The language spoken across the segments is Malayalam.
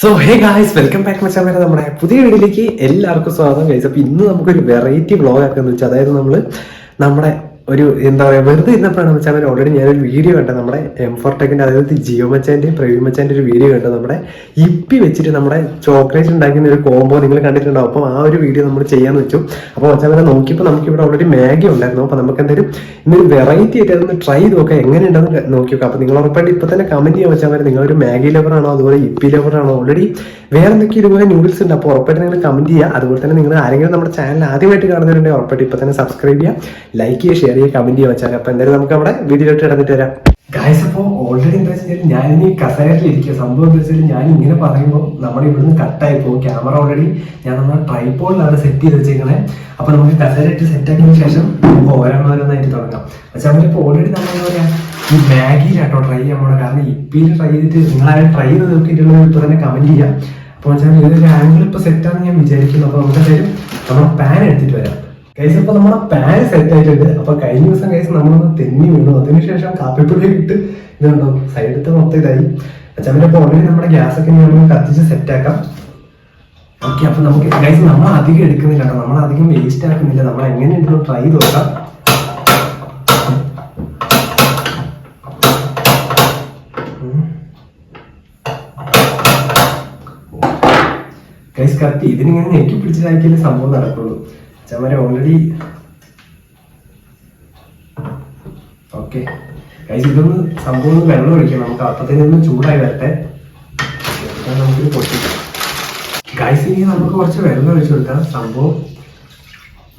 So hey guys welcome back മച്ചാൻ വരെ നമ്മുടെ പുതിയ വീഡിയോയിലേക്ക് എല്ലാവർക്കും സ്വാഗതം ഗൈസ് അപ്പൊ ഇന്ന് നമുക്കൊരു വെറൈറ്റി വ്ളോഗ് ആക്കാന്ന് വെച്ചാൽ അതായത് നമ്മൾ നമ്മുടെ ഒരു എന്താ പറയുക വെറുതെ ഇരുന്നപ്പോഴാണ് മച്ചാൻ വരെ ഓൾറെഡി ഞാനൊരു വീഡിയോ കണ്ടത്. നമ്മുടെ എം ഫോർടെക്കിന്റെ അതായത് ജിയോ മച്ചാന്റെയും പ്രവീൺ മച്ചാന്റെ ഒരു വീഡിയോ കണ്ടത്. നമ്മുടെ ഇപ്പി വെച്ചിട്ട് നമ്മുടെ ചോക്ലേറ്റ് ഉണ്ടാക്കുന്ന ഒരു കോംബോ നിങ്ങൾ കണ്ടിട്ടുണ്ടാവും. അപ്പം ആ ഒരു വീഡിയോ നമ്മൾ ചെയ്യാന്ന് വെച്ചു. അപ്പോൾ വരെ നോക്കിയപ്പോൾ നമുക്ക് ഇവിടെ ഓൾറെഡി മാഗി ഉണ്ടായിരുന്നു. അപ്പോൾ നമുക്ക് എന്തായാലും ഇന്നൊരു വെറൈറ്റി ആയിട്ട് അതൊന്ന് ട്രൈ ചെയ്ത് എങ്ങനെ ഉണ്ടെന്ന് നോക്കി നോക്കാം അപ്പോൾ നിങ്ങൾ ഉറപ്പായിട്ട് ഇപ്പോൾ തന്നെ കമന്റ് ചെയ്യാൻ വെച്ചാൽ വരെ നിങ്ങളൊരു മാഗി ലവർ ആണോ അതുപോലെ ഇപ്പി ലവർ ആണോ ഓൾറെഡി വേറെ എന്തൊക്കെ ഇതുപോലെ ന്യൂഡിൽസ് ഉണ്ട്. അപ്പോൾ ഉറപ്പായിട്ട് നിങ്ങൾ കമന്റ് ചെയ്യുക. അതുപോലെ തന്നെ നിങ്ങൾ ആരെങ്കിലും നമ്മുടെ ചാനൽ ആദ്യമായിട്ട് കാണുന്നവരുണ്ടെങ്കിൽ ഉറപ്പായിട്ട് ഇപ്പോൾ തന്നെ സബ്സ്ക്രൈബ് ചെയ്യുക. ലൈക്ക് ചെയ്യുക ഷെയർ ചെയ്യുക കമന്റ് ചെയ്യുക വെച്ചാൽ അപ്പോൾ എന്തായാലും നമുക്ക് അവിടെ വീഡിയോയിലോട്ട് ഇടന്നിട്ട് വരാം. ഗായസ് അപ്പോൾ ഓൾറെഡി എന്താ വെച്ചാൽ ഞാൻ ഇനി കസേരയിലിരിക്കുക സംഭവം എന്താ വെച്ചാൽ ഞാൻ ഇങ്ങനെ പറയുമ്പോൾ നമ്മുടെ ഇവിടുന്ന് കട്ടായി പോകും. ക്യാമറ ഓൾറെഡി ഞാൻ നമ്മുടെ ട്രൈപോളിലാണ് സെറ്റ് ചെയ്ത് വെച്ചേക്കണേ. അപ്പൊ നമുക്ക് കസേര ഇട്ട് സെറ്റ് ആക്കിയതിനു ശേഷം നമുക്ക് ഓരോന്നോരോന്നായിട്ട് തുടങ്ങാം. പക്ഷെ നമ്മളിപ്പോൾ ഓൾറെഡി നമ്മൾ എന്താ പറയാ ഈ മാഗിയിലാട്ടോ ട്രൈ ചെയ്യാൻ പോകണം കാരണം ഇപ്പിയിൽ ട്രൈ ചെയ്തിട്ട് നിങ്ങളാരും ട്രൈ ചെയ്ത് നോക്കിയിട്ടുള്ളത് ഇപ്പൊ തന്നെ കമന്റ് ചെയ്യാം. അപ്പോൾ വെച്ചാൽ ഇതൊരു ആംഗിൾ ഇപ്പൊ സെറ്റ് ആണെന്ന് ഞാൻ വിചാരിക്കുന്നു. അപ്പൊ നമുക്ക് എന്തായാലും നമ്മുടെ പാൻ എടുത്തിട്ട് വരാം. കൈസ് ഇപ്പൊ നമ്മുടെ പാൻ സെറ്റ് ആയിട്ടുണ്ട്. അപ്പൊ കഴിഞ്ഞ ദിവസം കേസ് നമ്മളൊന്ന് തെന്നി വീണു. അതിനുശേഷം കാപ്പിപ്പൊടി ഇട്ട് ഇതുണ്ടോ സൈഡത്തെ മൊത്തം ഇതായി. അച്ഛന്റെ ഇപ്പൊ ഓൾറെഡി നമ്മുടെ ഗ്യാസ് ഒക്കെ നമുക്ക് കത്തിച്ച് സെറ്റ് ആക്കാം. ഓക്കെ അപ്പൊ നമുക്ക് ഗൈസ് നമ്മൾ അധികം എടുക്കുന്നില്ല നമ്മൾ അധികം വേസ്റ്റ് ആക്കുന്നില്ല. നമ്മൾ എങ്ങനെ എങ്ങനെയുണ്ടെന്ന് ട്രൈ നോക്കാം. കത്തി. ഇതിനിങ്ങനെ ഞെക്കി പിടിച്ചതാക്കിയാലേ സംഭവം നടക്കുള്ളൂ. ചമര ഓൾറെഡി ഓക്കെ കൈസ് ഇതൊന്ന് സംഭവം ഒന്ന് വെള്ളം ഒഴിക്കണം. നമുക്ക് അപ്പത്തിൽ ഒന്ന് ചൂടായി വരട്ടെ. നമുക്കിത് പൊട്ടിക്കാം. ഗൈസ് ഇനി നമുക്ക് കുറച്ച് വെള്ളം ഒഴിച്ചു കൊടുക്കാം. സംഭവം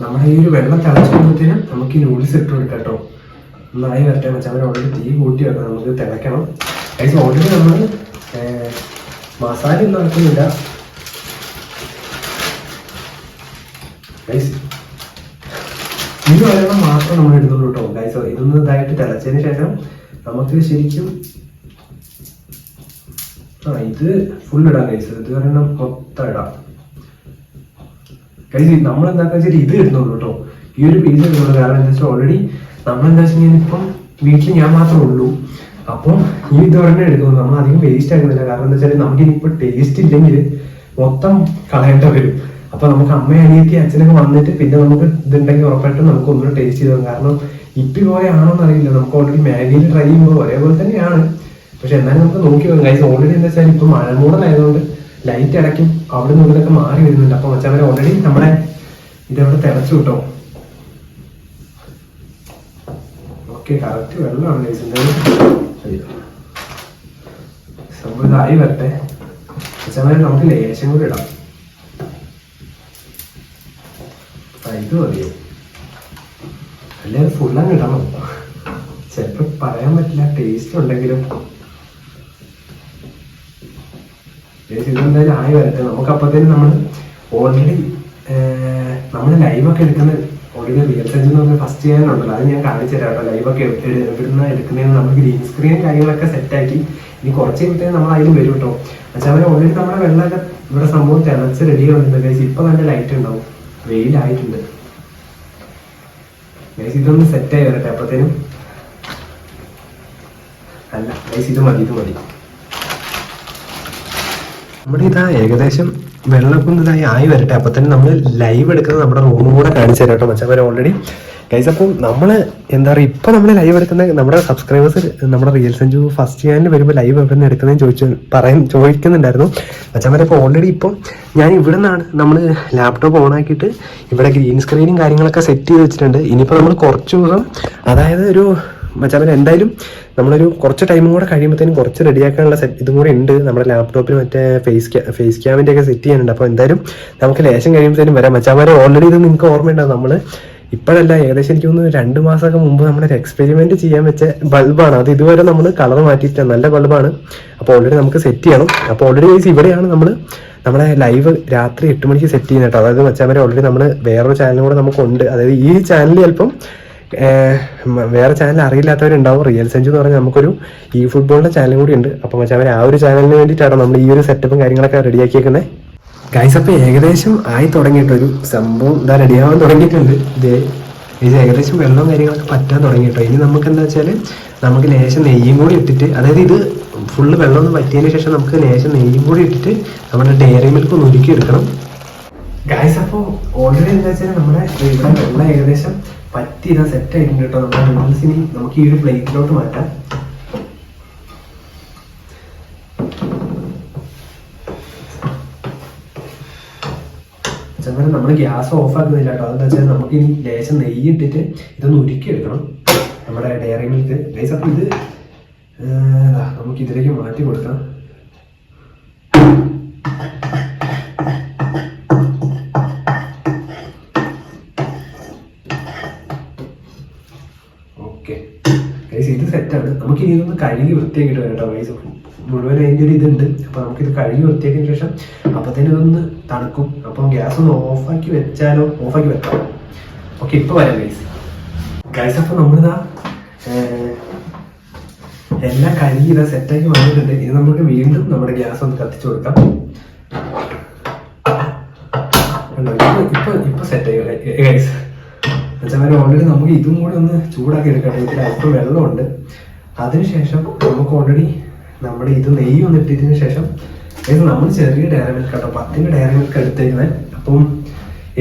നമ്മുടെ ഈ ഒരു വെള്ളം തിളച്ചുമ്പോഴത്തേനും നമുക്ക് ഈ നൂഡിൽസ് ഇട്ട് കൊടുക്കാം കേട്ടോ. നന്നായി വരട്ടെ. മച്ചാൻ ഓൾറെഡി തീ കൂട്ടി വെക്കണം. നമുക്ക് തിളയ്ക്കണം. ഗൈസ് ഓൾറെഡി നമ്മൾ മസാല ഒന്നും നടക്കുന്നില്ല ഈ വെള്ളം മാത്രം നമ്മൾ എടുക്കുന്നു കേട്ടോ. ഗൈസ് ഇതൊന്ന് ഇതായിട്ട് തിളച്ചതിന് ശേഷം നമുക്ക് ശരിക്കും ആ ഇത് ഫുൾ ഇടാം ഗൈസ് ഇത് കാരണം മൊത്തം ഇടാം. ഗൈസ് നമ്മൾ വെച്ചാൽ ഇത് ഇടുന്നുള്ളൂ കേട്ടോ. ഈ ഒരു പീസ് ഇടുന്നുള്ളൂ. കാരണം എന്താ വെച്ചാൽ ഓൾറെഡി നമ്മൾ എന്താ വെച്ചാൽ ഇപ്പം വീട്ടിൽ ഞാൻ മാത്രമേ ഉള്ളൂ. അപ്പം ഈ ഇത് ഒരെണ്ണം എടുക്കുന്നു നമ്മൾ അധികം വേസ്റ്റ് ആക്കുന്നില്ല. കാരണം എന്താ വെച്ചാൽ നമുക്ക് ഇനിയിപ്പോൾ ടേസ്റ്റ് ഇല്ലെങ്കിൽ മൊത്തം കളയേണ്ട വരും. അപ്പൊ നമുക്ക് അമ്മ അനിയൊക്കെ അച്ഛനൊക്കെ വന്നിട്ട് പിന്നെ നമുക്ക് ഇതുണ്ടെങ്കിൽ ഉറപ്പായിട്ടും നമുക്ക് ഒന്നും ടേസ്റ്റ് ചെയ്തു കാരണം ഇപ്പി പോലെ ആണോന്ന് അറിയില്ല. നമുക്ക് ഓൾറെഡി മാഗിയിൽ ട്രൈ ചെയ്യുമ്പോൾ ഒരേപോലെ തന്നെയാണ്. പക്ഷെ എന്നാലും നമുക്ക് നോക്കി വരും കഴിച്ച് ഓൾറെഡി എന്താ വെച്ചാൽ ഇപ്പൊ മഴ മൂടലായതുകൊണ്ട് ലൈറ്റ് അടയ്ക്കും അവിടെ നിന്ന് ഇവിടെയൊക്കെ മാറി വരുന്നുണ്ട്. അപ്പൊ മച്ചാൻ ഓൾറെഡി നമ്മുടെ ഇതവിടെ തിളച്ചു കിട്ടോ. ഓക്കെ കറക്റ്റ് വെള്ളമാണ് അയ്യോ. സംഭവം ഇതായി വരട്ടെ. വെച്ചാൽ നമുക്ക് ലേശം കൂടി ഇടാം. ഇത് മതിയോ അല്ലാതെ ഫുള്ളങ്ങ് ഇടണം. ചിലപ്പോ പറയാൻ പറ്റില്ല ടേസ്റ്റ് ഉണ്ടെങ്കിലും. Guys, ഇതെന്തായാലും ആയി വരട്ടെ. നമുക്ക് അപ്പത്തേനും നമ്മൾ ഓൾറെഡി നമ്മൾ ലൈവൊക്കെ എടുക്കുന്ന ഓൾറെഡി റിയൽ സെൻസ് എന്ന് പറഞ്ഞ ഫസ്റ്റ് ചെയ്യാനുണ്ടല്ലോ അത് ഞാൻ കാണിച്ചു തരാം കേട്ടോ. ലൈവൊക്കെ എവിടുന്ന എടുക്കുന്നതിന് നമ്മൾ ഗ്രീൻ സ്ക്രീൻ കാര്യങ്ങളൊക്കെ സെറ്റാക്കി ഇനി കുറച്ച് കഴിയുമ്പോഴത്തേക്കും നമ്മൾ അതിലും വരും കേട്ടോ. പക്ഷെ അവർ ഓൾറെഡി നമ്മുടെ വെള്ളമൊക്കെ ഇവിടെ സംഭവം തിളച്ച് റെഡി ആവുന്നുണ്ട്. ഇപ്പൊ നല്ല ലൈറ്റ് ഉണ്ടാവും. വെയിലായിട്ടുണ്ട്. ഗൈസ് ഇതൊന്ന് സെറ്റായി വരട്ടെ. അപ്പത്തേനും അല്ല ഗൈസ് ഇത് മതി ഇത് മതി. നമ്മുടെ ഇതാ ഏകദേശം ഇതായി ആയി വരട്ടെ. അപ്പൊ തന്നെ നമ്മൾ ലൈവ് എടുക്കുന്നത് നമ്മുടെ റൂമും കൂടെ കാണിച്ചു തരാം കേട്ടോ മച്ചവരെ ഓൾറെഡി ഗൈസ് അപ്പം നമ്മൾ എന്താ പറയുക ഇപ്പം നമ്മൾ ലൈവ് എടുക്കുന്ന നമ്മുടെ സബ്സ്ക്രൈബേഴ്സ് നമ്മുടെ റിയൽ സഞ്ജു ഫസ്റ്റ് ചാനൽ വരുമ്പോൾ ലൈവ് എവിടെ നിന്ന് എടുക്കുന്നതെന്ന് ചോദിച്ചു പറയാൻ ചോദിക്കുന്നുണ്ടായിരുന്നു. മച്ചവരെ ഇപ്പോൾ ഓൾറെഡി ഇപ്പം ഞാൻ ഇവിടെ നിന്നാണ് നമ്മൾ ലാപ്ടോപ്പ് ഓൺ ആക്കിയിട്ട് ഇവിടെ ഗ്രീൻ സ്ക്രീനും കാര്യങ്ങളൊക്കെ സെറ്റ് ചെയ്ത് വെച്ചിട്ടുണ്ട്. ഇനിയിപ്പോൾ നമ്മൾ കുറച്ച് ദിവസം അതായത് ഒരു മച്ചാമൻ എന്തായാലും നമ്മളൊരു കുറച്ച് ടൈമും കൂടെ കഴിയുമ്പോഴത്തേനും കുറച്ച് റെഡിയാക്കാനുള്ള സെറ്റ് ഇതും കൂടെ ഉണ്ട്. നമ്മുടെ ലാപ്ടോപ്പിൽ മറ്റേ ഫേസ് ഫേസ് ക്യാമിന്റെ ഒക്കെ സെറ്റ് ചെയ്യാനുണ്ട്. അപ്പോൾ എന്തായാലും നമുക്ക് ലേശം കഴിയുമ്പോഴത്തേനും വരാം. മച്ചാമാരെ ഓൾറെഡി ഇത് നിങ്ങൾക്ക് ഓർമ്മയുണ്ടാവും നമ്മൾ ഇപ്പോഴല്ല ഏകദേശം എനിക്ക് തോന്നുന്നു രണ്ട് മാസമൊക്കെ മുമ്പ് നമ്മളൊരു എക്സ്പെരിമെന്റ് ചെയ്യാൻ വെച്ച ബൾബാണ്. അത് ഇതുവരെ നമ്മൾ കളർ മാറ്റിയിട്ടില്ല. നല്ല ബൾബാണ്. അപ്പോൾ ഓൾറെഡി നമുക്ക് സെറ്റ് ചെയ്യണം. അപ്പോൾ ഓൾറെഡി ഗൈസ് ഇവിടെയാണ് നമ്മൾ നമ്മുടെ ലൈവ് രാത്രി എട്ട് മണിക്ക് സെറ്റ് ചെയ്യുന്നത് കേട്ടോ. അതായത് വരെ ഓൾറെഡി നമ്മൾ വേറൊരു ചാനലും കൂടെ നമുക്കുണ്ട്. അതായത് ഈ ചാനൽ ചിലപ്പം വേറെ ചാനൽ അറിയില്ലാത്തവരുണ്ടാവും. റിയൽ സെഞ്ച് എന്ന് പറഞ്ഞാൽ നമുക്കൊരു ഈ ഫുട്ബോളിന്റെ ചാനലും കൂടി ഉണ്ട്. അപ്പോൾ മച്ചാൻ ആ ഒരു ചാനലിന് വേണ്ടിയിട്ടാണ് നമ്മൾ ഈ ഒരു സെറ്റപ്പും കാര്യങ്ങളൊക്കെ റെഡിയാക്കിയേക്കുന്നത് ഗൈസ് അപ്പോൾ ഏകദേശം ആയി തുടങ്ങിയിട്ട് ഒരു സംഭവം ഇതാ റെഡിയാവാൻ തുടങ്ങിയിട്ടുണ്ട്. ഇത് ഇത് ഏകദേശം വെള്ളവും കാര്യങ്ങളൊക്കെ പറ്റാൻ തുടങ്ങിയിട്ടോ. ഇനി നമുക്ക് എന്താ വെച്ചാൽ നമുക്ക് ലേശം നെയ്യും കൂടി ഇട്ടിട്ട് അതായത് ഇത് ഫുള്ള് വെള്ളം ഒന്ന് പറ്റിയതിന് ശേഷം നമുക്ക് ലേശം നെയ്യും കൂടി ഇട്ടിട്ട് നമ്മുടെ ഡയറി മിൽക്ക് ഒന്ന് ഒരുക്കി എടുക്കണം ഗായ്സ് അപ്പോൾ ഓൾറെഡി എന്താ വെച്ചാൽ നമ്മുടെ ഇവിടെ വെള്ളം ഏകദേശം പറ്റി ഇതാ സെറ്റ് ആയിട്ടുണ്ട് കേട്ടോ. നമ്മുടെ നൂഡിൽസിനി നമുക്ക് ഈ ഒരു പ്ലേറ്റിലോട്ട് മാറ്റാം. ചെന്നാൽ നമ്മൾ ഗ്യാസ് ഓഫ് ആക്കുന്നില്ല കേട്ടോ. അതെന്താ വെച്ചാൽ നമുക്ക് ഇനി ലേശം നെയ്യ് ഇട്ടിട്ട് ഇതൊന്ന് ഉരുക്കി എടുക്കണം നമ്മുടെ ഡയറി മിൽക്ക് ഗൈസ് അപ്പം ഇത് നമുക്ക് ഇതിലേക്ക് മാറ്റി കൊടുക്കാം. ഓക്കെ. ഇത് സെറ്റാണ് നമുക്ക് ഇനി ഇതൊന്ന് കഴുകി വൃത്തിയാക്കിയിട്ട് വരാം കേട്ടോ ഗൈസ്. മുഴുവൻ അതിന്റെ ഒരു ഇതുണ്ട്. അപ്പോൾ നമുക്കിത് കഴുകി വൃത്തിയാക്കിയതിന് ശേഷം അപ്പത്തേനും ഇതൊന്ന് തണുക്കും. അപ്പോൾ ഗ്യാസ് ഒന്ന് ഓഫാക്കി വെച്ചാലോ? ഓഫാക്കി വെക്കാം. ഓക്കെ ഇപ്പോൾ വരാം ഗൈസ് ഗൈസ് അപ്പോൾ നമ്മളിതാ എല്ലാം കഴുകി ഇതാ സെറ്റാക്കി വന്നിട്ടുണ്ട്. ഇത് നമുക്ക് വീണ്ടും നമ്മുടെ ഗ്യാസ് ഒന്ന് കത്തിച്ചു കൊടുക്കാം. ഇപ്പൊ ഇപ്പൊ സെറ്റായി ഓൾറെഡി നമുക്ക് ഇതും കൂടി ഒന്ന് ചൂടാക്കി എടുക്കട്ടെ ഇതിൽ അല്പം വെള്ളമുണ്ട്. അതിനുശേഷം നമുക്ക് ഓൾറെഡി നമ്മുടെ ഇത് നെയ്യ് വന്നിട്ടതിന് ശേഷം അതായത് നമ്മൾ ചെറിയ ഡയറി മിൽക്ക് കേട്ടോ പത്തിന്റെ ഡയറി മിൽക്ക് എടുത്തേക്കുന്നത് അപ്പം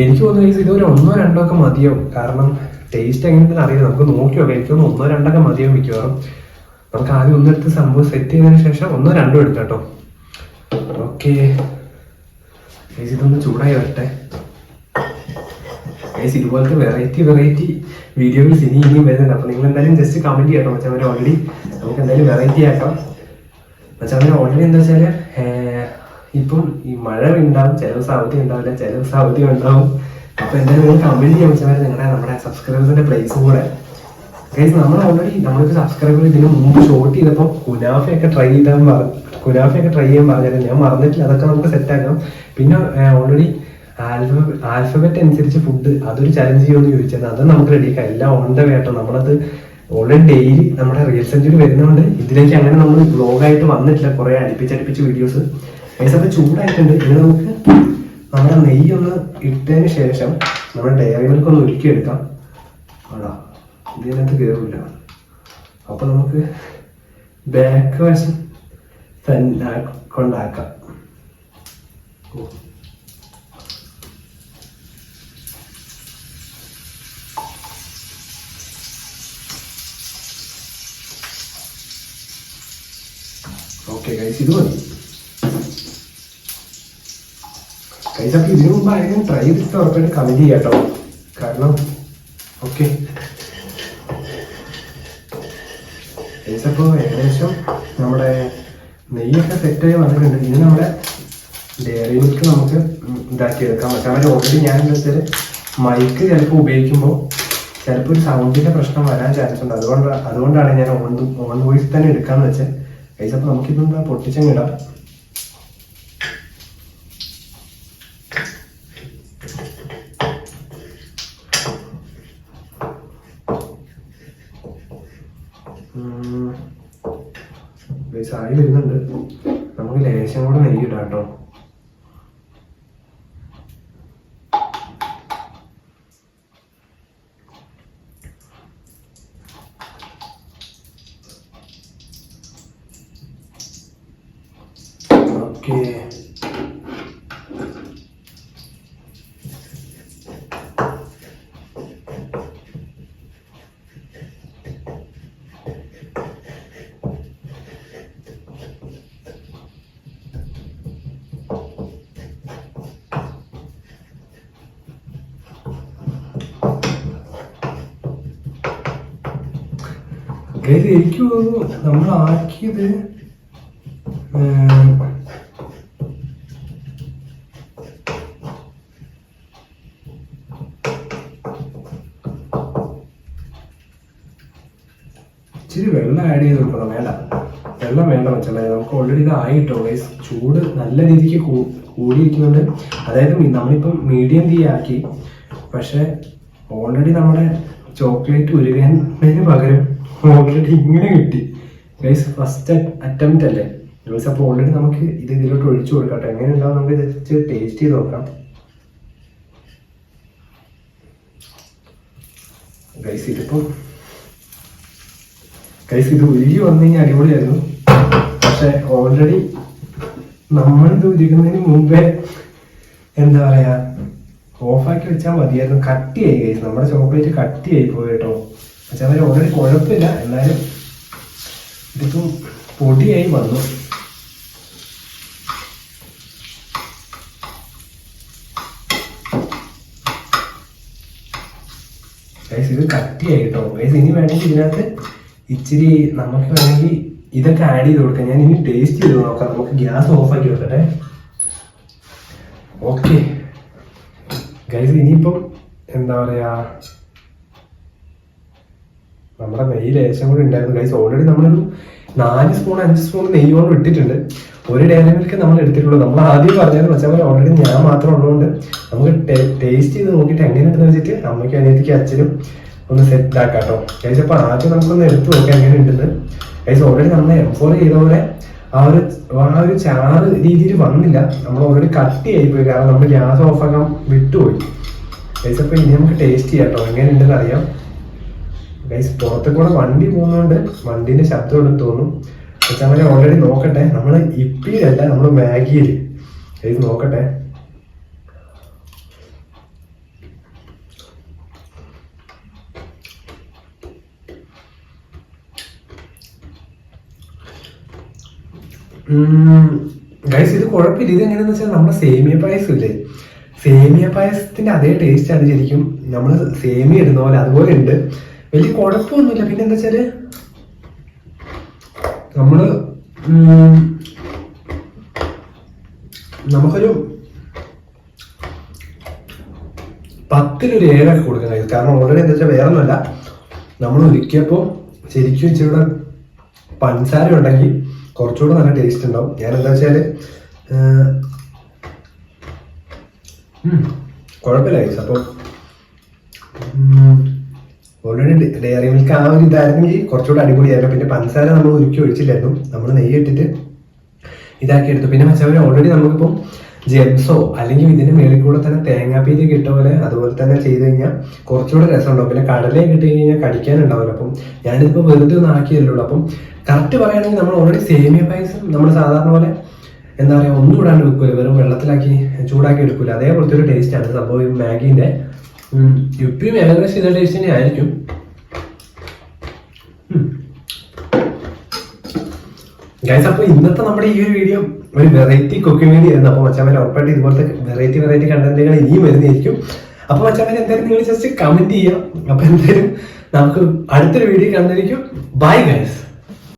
എനിക്ക് തോന്നുന്നു guys ഇത് ഒരു ഒന്നോ രണ്ടോ ഒക്കെ മതിയാവും. കാരണം ടേസ്റ്റ് എങ്ങനെയാണെന്ന് അറിയില്ല. നമുക്ക് നോക്കി നോക്കാം. എനിക്ക് തോന്നുന്നു ഒന്നോ രണ്ടൊക്കെ മതിയാവും മിക്കവാറും. നമുക്ക് ആദ്യം ഒന്നെടുത്ത് സംഭവം സെറ്റ് ചെയ്തതിന് ശേഷം ഒന്നോ രണ്ടോ എടുക്കാം കേട്ടോ. ഓക്കെ ഇതൊന്ന് ചൂടായി വരട്ടെ. ഗൈസ് ഇതുപോലത്തെ വെറൈറ്റി വെറൈറ്റി വീഡിയോസ് ഇനി ഇനിയും വരുന്നുണ്ട്. അപ്പൊ നിങ്ങൾ എന്തായാലും ജസ്റ്റ് കമന്റ് ചെയ്യട്ടോ മച്ചാൻ. ഓൾറെഡി നമുക്ക് എന്തായാലും വെറൈറ്റി ആക്കാം. മച്ചാൻ ഓൾറെഡി എന്താ വെച്ചാൽ ഇപ്പം ഈ മഴ ഉണ്ടാവും ചില ദിവസം അവധി ഉണ്ടാവില്ല ചില ദിവസം അവധി ഉണ്ടാവും. അപ്പൊ എന്തായാലും നിങ്ങൾ കമന്റ് ചെയ്യാൻ വെച്ചാൽ നിങ്ങളുടെ നമ്മുടെ സബ്സ്ക്രൈബേഴ്സിന്റെ പ്ലേസും കൂടെ. ഗൈസ് നമ്മൾ ഓൾറെഡി നമ്മളിപ്പോ സബ്സ്ക്രൈബർ ഇതിന് മുമ്പ് ഷോട്ട് ചെയ്തപ്പോൾ കുനാഫയൊക്കെ ട്രൈ ചെയ്താൽ കുനാഫയൊക്കെ ട്രൈ ചെയ്യാൻ പറഞ്ഞാലും ഞാൻ മറന്നിട്ടില്ല. അതൊക്കെ നമുക്ക് സെറ്റ് ആക്കാം പിന്നെ ഓൾറെഡി ആൽഫബറ്റ് അനുസരിച്ച് ഫുഡ് അതൊരു ചലഞ്ച് ചെയ്യുമെന്ന് ചോദിച്ചത്. അത് നമുക്ക് റെഡിയാക്കാം എല്ലാം ഓൺ വേട്ടോ നമ്മളത് ഓൾറെഡി ഡെയിലി നമ്മുടെ റിയൽ സെഞ്ചുറി വരുന്നതുകൊണ്ട് ഇതിലേക്ക് അങ്ങനെ നമ്മൾ ബ്ലോഗായിട്ട് വന്നിട്ടില്ല. കുറെ അടുപ്പിച്ചടുപ്പിച്ച് വീഡിയോസ് അപ്പോൾ ചൂടായിട്ടുണ്ട്. ഇനി നമുക്ക് നമ്മുടെ നെയ്യ് ഒന്ന് ഇട്ടതിന് ശേഷം നമ്മുടെ ഡയറി മിൽക്ക് ഒന്ന് ഒരുക്കിയെടുക്കാം ആടാ ഇതിനകത്ത് കയറില്ല അപ്പൊ നമുക്ക് ബാക്ക് വശം തന്നെ കൊണ്ടാക്കാം. ഓ. ഓക്കെ ഗൈസ് ഇത് മതി. ഗൈസ് അപ്പൊ ഇതിനു മുമ്പ് ആരെങ്കിലും ട്രൈ ചെയ്തിട്ട് ഉറപ്പായിട്ട് കമന്റ് ചെയ്യാം കേട്ടോ. കാരണം ഓക്കെ അപ്പോൾ ഏകദേശം നമ്മുടെ നെയ്യൊക്കെ സെറ്റായി വന്നിട്ടുണ്ട്. ഇനി നമ്മുടെ ഡയറി മിൽക്ക് നമുക്ക് ഉം ഇതാക്കി എടുക്കാം. പക്ഷേ ഓൾറെഡി ഞാൻ എന്താ വെച്ചാൽ മൈക്ക് ചിലപ്പോൾ ഉപയോഗിക്കുമ്പോൾ ചിലപ്പോൾ ഒരു സൗണ്ടിന്റെ പ്രശ്നം വരാൻ ചാൻസ് ഉണ്ട്. അതുകൊണ്ട് അതുകൊണ്ടാണ് ഞാൻ ഓൺ ഓൺ വോയിസ് തന്നെ എടുക്കാന്ന് വെച്ചത് കൈസ് അപ്പോൾ നമുക്കിതൊന്ന് പൊട്ടിച്ചങ്ങ് ഇടാം? ഉം. ഗൈസ് ആയി വരുന്നുണ്ട്. നമുക്ക് ലേശം കൂടെ നെയ്യിടാം കേട്ടോ. ഗൈസ് എനിക്ക് തോന്നുന്നു ഉം, ഇച്ചിരി വെള്ളം ആഡ് ചെയ്ത് കൊടുക്കണം. വേണ്ട. വെള്ളം വേണ്ട നമുക്ക് ഓൾറെഡി ഇത് ആയിട്ടോ? ചൂട് നല്ല രീതിക്ക് കൂടിയിരിക്കുന്നുണ്ട്. അതായത് നമ്മളിപ്പം മീഡിയം തീ ആക്കി. പക്ഷെ ഓൾറെഡി നമ്മുടെ ചോക്ലേറ്റ് ഉരുകാൻ പകരം ഓൾറെഡി ഇങ്ങനെ കിട്ടി. ഗൈസ് ഫസ്റ്റ് അറ്റംപ്റ്റ് അല്ലേ? ഗൈസ് അപ്പോൾ ഓൾറെഡി നമുക്ക് ഇത് ഇതിലോട്ട് ഒഴിച്ചു കൊടുക്കട്ടെ എങ്ങനെ ഉണ്ടാവും നമുക്ക് ജസ്റ്റ് ടേസ്റ്റ് ചെയ്ത് നോക്കാം. ഗൈസ് ഇതിപ്പോ ഗൈസ് ഇത് ഉരുകി വന്നു കഴിഞ്ഞാൽ അടിപൊളിയായിരുന്നു. പക്ഷെ ഓൾറെഡി നമ്മളിത് ഉരുക്കുന്നതിന് മുമ്പേ എന്താ പറയാ ഓഫാക്കി വെച്ചാൽ മതിയായിരുന്നു. കട്ടിയായി ഗൈസ് നമ്മുടെ ചോക്ലേറ്റ് കട്ടിയായി പോയി കേട്ടോ. പക്ഷെ അവർ ഓൾറെഡി കുഴപ്പമില്ല. എന്നാലും ഇതിപ്പം പൊടിയായി വന്നു. ഗൈസ് ഇത് കട്ടിയായി കേട്ടോ. ഗൈസ് ഇനി വേണമെങ്കിൽ ഇതിനകത്ത് ഇച്ചിരി നമുക്ക് വേണമെങ്കിൽ ഇതൊക്കെ ആഡ് ചെയ്ത് കൊടുക്കാം. ഞാൻ ഇനി ടേസ്റ്റ് ചെയ്ത് നോക്കാം. നമുക്ക് ഗ്യാസ് ഓഫ് ആക്കി വെക്കട്ടെ. ഓക്കെ ഗൈസ് ഇനിയിപ്പം എന്താ പറയാ? നമ്മുടെ നെയ്യ് ലേശം കൂടി ഉണ്ടായിരുന്നു ഗൈസ് ഓൾറെഡി നമ്മളൊരു നാല് സ്പൂൺ അഞ്ച് സ്പൂൺ നെയ്യ് കൊണ്ട് ഇട്ടിട്ടുണ്ട്. ഒരു ഡയറി മിൽക്ക് നമ്മൾ എടുത്തിട്ടുള്ളൂ. നമ്മൾ ആദ്യം പറഞ്ഞത് പക്ഷേ ഓൾറെഡി ഞാൻ മാത്രം ഉള്ളതുകൊണ്ട് നമുക്ക് ടേസ്റ്റ് ചെയ്ത് നോക്കിയിട്ട് എങ്ങനെ ഉണ്ടെന്ന് വെച്ചിട്ട് അമ്മയ്ക്കും അനിയത്തിക്ക് അച്ഛനും ഒന്ന് സെറ്റ് ആക്കാം കേട്ടോ ഗൈസ് അപ്പൊ ആദ്യം നമുക്കൊന്ന് എടുത്ത് നോക്കാം എങ്ങനെ ഉണ്ടെന്ന്. ഗൈസ് ഓൾറെഡി നമ്മൾ എംഫോർ ചെയ്ത പോലെ ആ ഒരു ആ ഒരു ചാറ് രീതിയിൽ വന്നില്ല. നമ്മൾ ഓൾറെഡി കട്ട് പോയി. കാരണം നമ്മൾ ഗ്യാസ് ഓഫ് ആക്കാൻ വിട്ടുപോയി. അപ്പൊ ഇനി നമുക്ക് ടേസ്റ്റ് ചെയ്യാം കേട്ടോ എങ്ങനെ ഉണ്ടെന്ന് അറിയാം. ഗൈസ് പുറത്തും കൂടെ വണ്ടി പോകുന്നതുകൊണ്ട് വണ്ടിന്റെ ശബ്ദം ഉണ്ടെന്ന് തോന്നും അവരെ ഓൾറെഡി നോക്കട്ടെ. നമ്മൾ ഇപ്പിയിലല്ല നമ്മൾ മാഗിയിൽ ഗൈസ് നോക്കട്ടെ. ഗൈസ് ഇത് കുഴപ്പമില്ല. ഇത് എങ്ങനെയാന്ന് വെച്ചാൽ നമ്മുടെ സേമിയ പായസം ഇല്ലേ? സേമിയ പായസത്തിന്റെ അതേ ടേസ്റ്റ് ആണ് ശരിക്കും. നമ്മൾ സേമിയ ഇടുന്ന പോലെ അതുപോലെ ഉണ്ട്. വലിയ കുഴപ്പമൊന്നുമില്ല. പിന്നെ എന്താ വെച്ചാൽ? നമ്മൾ നമുക്കൊരു പത്തിലൊരു ഏഴൊക്കെ കൊടുക്കാൻ കഴിയും കാരണം ഓൾറെഡി എന്താ വെച്ചാൽ വേറെ ഒന്നുമല്ല നമ്മൾ ഒരുക്കിയപ്പോൾ ശരിക്കും ഇച്ചിരി കൂടെ പഞ്ചസാര ഉണ്ടെങ്കിൽ കുറച്ചുകൂടെ നല്ല ടേസ്റ്റ് ഉണ്ടാവും. ഞാൻ എന്താ വെച്ചാൽ കുഴപ്പമില്ല അപ്പോൾ ഓൾറെഡി ഡയറി മിൽക്ക് ആ ഒരു ഇതായിരുന്നെങ്കിൽ കുറച്ചുകൂടെ അടിപൊളിയായിരുന്നു. പിന്നെ പഞ്ചസാര നമ്മൾ ഒരുക്കി ഒഴിച്ചില്ലായിരുന്നു. നമ്മൾ നെയ്യ് ഇട്ടിട്ട് ഇതാക്കി എടുത്തു പിന്നെ പച്ചവര് ഓൾറെഡി നമുക്കിപ്പം ജെംസോ അല്ലെങ്കിൽ ഇതിന്റെ മേളിൽ കൂടെ തന്നെ തേങ്ങാപ്പീര് കിട്ട പോലെ അതുപോലെ തന്നെ ചെയ്ത് കഴിഞ്ഞാൽ കുറച്ചുകൂടെ രസമുണ്ടാവും. പിന്നെ കടലേ കിട്ടി കഴിഞ്ഞാൽ കടിക്കാനുണ്ടാവില്ല അപ്പം ഞാനിതിപ്പോൾ വെറുതെ ഒന്ന് ആക്കിയല്ലുള്ളൂ അപ്പം കറക്റ്റ് പറയുകയാണെങ്കിൽ നമ്മൾ ഓൾറെഡി സേമിയ പായസം നമ്മൾ സാധാരണ പോലെ എന്താ പറയുക ഒന്നും ഇടാണ്ട് വെക്കൂല. വെറും വെള്ളത്തിലാക്കി ചൂടാക്കി എടുക്കില്ല അതേപോലത്തെ ഒരു ടേസ്റ്റ് ആണ്. സംഭവം ഉം, യുപ്പിയും ഏകദേശം ഇതേ ടേസ്റ്റ് തന്നെ ആയിരിക്കും ഗൈസ് അപ്പോൾ ഇന്നത്തെ നമ്മുടെ ഈ ഒരു വീഡിയോ ഒരു വെറൈറ്റി കുക്കിംഗ് വീഡിയോ ആയിരുന്നു. അപ്പോൾ മച്ചാമൻ ഉറപ്പായിട്ട് ഇതുപോലത്തെ വെറൈറ്റി വെറൈറ്റി കണ്ടന്റുകൾ ഇനിയും വരുന്നതായിരിക്കും. അപ്പോൾ മച്ചാമൻ എന്തായാലും നിങ്ങൾ ജസ്റ്റ് കമന്റ് ചെയ്യാം അപ്പോൾ എന്തായാലും നമുക്ക് അടുത്തൊരു വീഡിയോ കണ്ടിരിക്കും ബൈ ഗൈസ്